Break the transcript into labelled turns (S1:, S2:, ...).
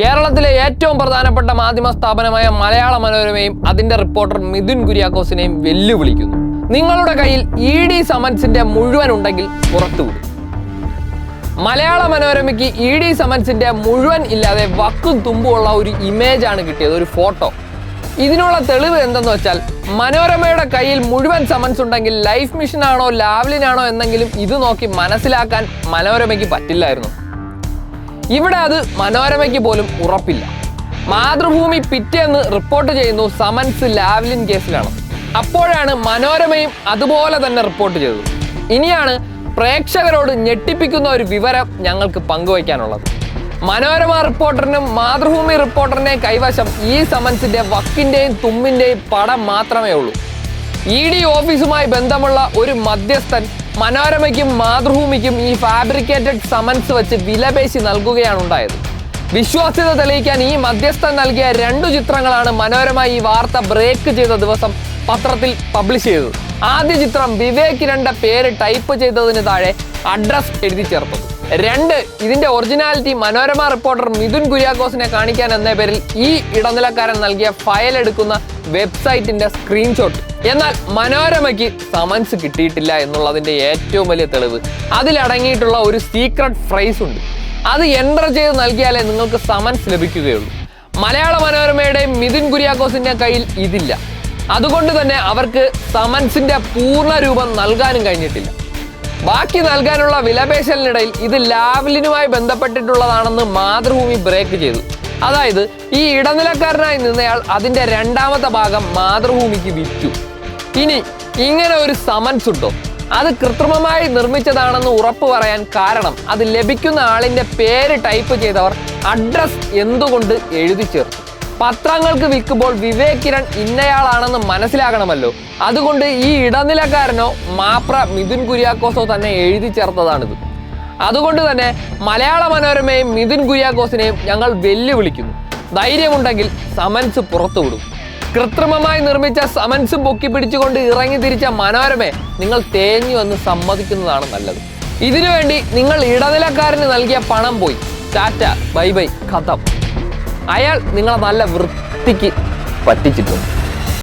S1: കേരളത്തിലെ ഏറ്റവും പ്രധാനപ്പെട്ട മാധ്യമ സ്ഥാപനമായ മലയാള മനോരമയും അതിന്റെ റിപ്പോർട്ടർ മിഥുൻ കുര്യാക്കോസിനെയും വെല്ലുവിളിക്കുന്നു. നിങ്ങളുടെ കയ്യിൽ ഇ ഡി സമൻസിന്റെ മുഴുവൻ ഉണ്ടെങ്കിൽ പുറത്തുവിടും മലയാള മനോരമയ്ക്ക് ഇ ഡി സമൻസിന്റെ മുഴുവൻ ഇല്ലാതെ വക്കും തുമ്പുമുള്ള ഒരു ഇമേജ് ആണ് കിട്ടിയത് ഒരു ഫോട്ടോ. ഇതിനുള്ള തെളിവ് എന്തെന്ന് വെച്ചാൽ മനോരമയുടെ കയ്യിൽ മുഴുവൻ സമൻസ് ഉണ്ടെങ്കിൽ ലൈഫ് മിഷൻ ആണോ ലാവ്ലിനാണോ എന്നെങ്കിലും ഇത് നോക്കി മനസ്സിലാക്കാൻ മനോരമയ്ക്ക് പറ്റില്ലായിരുന്നു. ഇവിടെ അത് മനോരമയ്ക്ക് പോലും ഉറപ്പില്ല. മാതൃഭൂമി പിറ്റേന്ന് റിപ്പോർട്ട് ചെയ്യുന്നു സമൻസ് ലാവ്ലിൻ കേസിലാണ്. അപ്പോഴാണ് മനോരമയും അതുപോലെ തന്നെ റിപ്പോർട്ട് ചെയ്തത്. ഇനിയാണ് പ്രേക്ഷകരോട് ഞെട്ടിപ്പിക്കുന്ന ഒരു വിവരം ഞങ്ങൾക്ക് പങ്കുവയ്ക്കാനുള്ളത്. മനോരമ റിപ്പോർട്ടറിനും മാതൃഭൂമി റിപ്പോർട്ടറിനെയും കൈവശം ഈ സമൻസിന്റെ വക്കിന്റെയും തുമ്മിന്റെയും പടം മാത്രമേ ഉള്ളൂ. ഇ ഡി ഓഫീസുമായി ബന്ധമുള്ള ഒരു മധ്യസ്ഥൻ മനോരമയ്ക്കും മാതൃഭൂമിക്കും ഈ ഫാബ്രിക്കേറ്റഡ് സമൻസ് വെച്ച് വിലപേശി നൽകുകയാണ് ഉണ്ടായത്. വിശ്വാസ്യത തെളിയിക്കാൻ ഈ മധ്യസ്ഥൻ നൽകിയ രണ്ടു ചിത്രങ്ങളാണ് മനോരമ ഈ വാർത്ത ബ്രേക്ക് ചെയ്ത ദിവസം പത്രത്തിൽ പബ്ലിഷ് ചെയ്തത്. ആദ്യ ചിത്രം വിവേക് രണ്ട പേര് ടൈപ്പ് ചെയ്തതിന് താഴെ അഡ്രസ് എഴുതി ചേർത്തത്. രണ്ട് ഇതിന്റെ ഒറിജിനാലിറ്റി മനോരമ റിപ്പോർട്ടർ മിഥുൻ കുര്യാക്കോസിനെ കാണിക്കാൻ എന്ന പേരിൽ ഈ ഇടനിലക്കാരൻ നൽകിയ ഫയൽ എടുക്കുന്ന വെബ്സൈറ്റിന്റെ സ്ക്രീൻഷോട്ട് എന്നാൽ മനോരമയ്ക്ക് സമൻസ് കിട്ടിയിട്ടില്ല എന്നുള്ളതിന്റെ ഏറ്റവും വലിയ തെളിവ്. അതിലടങ്ങിയിട്ടുള്ള ഒരു സീക്രട്ട് ഫ്രൈസ് ഉണ്ട്. അത് എന്റർ ചെയ്ത് നൽകിയാലേ നിങ്ങൾക്ക് സമൻസ് ലഭിക്കുകയുള്ളൂ. മലയാള മനോരമയുടെയും മിഥുൻ കുര്യാക്കോസിന്റെ കയ്യിൽ ഇതില്ല. അതുകൊണ്ട് തന്നെ അവർക്ക് സമൻസിന്റെ പൂർണ രൂപം നൽകാനും കഴിഞ്ഞിട്ടില്ല. ബാക്കി നൽകാനുള്ള വിലപേശലിനിടയിൽ ഇത് ലാവ്ലിനുമായി ബന്ധപ്പെട്ടിട്ടുള്ളതാണെന്ന് മാതൃഭൂമി ബ്രേക്ക് ചെയ്തു. അതായത് ഈ ഇടനിലക്കാരനായി നിന്നയാൾ അതിന്റെ രണ്ടാമത്തെ ഭാഗം മാതൃഭൂമിക്ക് വിറ്റു. ഇനി ഇങ്ങനെ ഒരു സമൻസ് ഉണ്ടോ? അത് കൃത്രിമമായി നിർമ്മിച്ചതാണെന്ന് ഉറപ്പ് പറയാൻ കാരണം അത് ലഭിക്കുന്ന ആളിന്റെ പേര് ടൈപ്പ് ചെയ്തവർ അഡ്രസ് എന്തുകൊണ്ട് എഴുതി ചേർത്തു. പത്രങ്ങൾക്ക് വിൽക്കുമ്പോൾ വിവേക് കിരൺ ഇന്നയാളാണെന്ന് മനസ്സിലാകണമല്ലോ. അതുകൊണ്ട് ഈ ഇടനിലക്കാരനോ മാപ്ര മിഥുൻ കുര്യാക്കോസോ തന്നെ എഴുതി ചേർത്തതാണിത്. അതുകൊണ്ട് തന്നെ മലയാള മനോരമയും മിഥുൻ കുര്യാക്കോസിനെയും ഞങ്ങൾ വെല്ലുവിളിക്കുന്നു. ധൈര്യമുണ്ടെങ്കിൽ സമൻസ് പുറത്തുവിടും. കൃത്രിമമായി നിർമ്മിച്ച സമൻസും പൊക്കി പിടിച്ചുകൊണ്ട് ഇറങ്ങി തിരിച്ച മനോരമയെ നിങ്ങൾ തേഞ്ഞു വന്ന് സമ്മതിക്കുന്നതാണ് നല്ലത്. ഇതിനുവേണ്ടി നിങ്ങൾ ഇടനിലക്കാരന് നൽകിയ പണം പോയി. ടാറ്റ ബൈ ബൈ കഥം. അയാൾ നിങ്ങളെ നല്ല വൃത്തിക്ക് പറ്റിച്ചിട്ടുണ്ട്.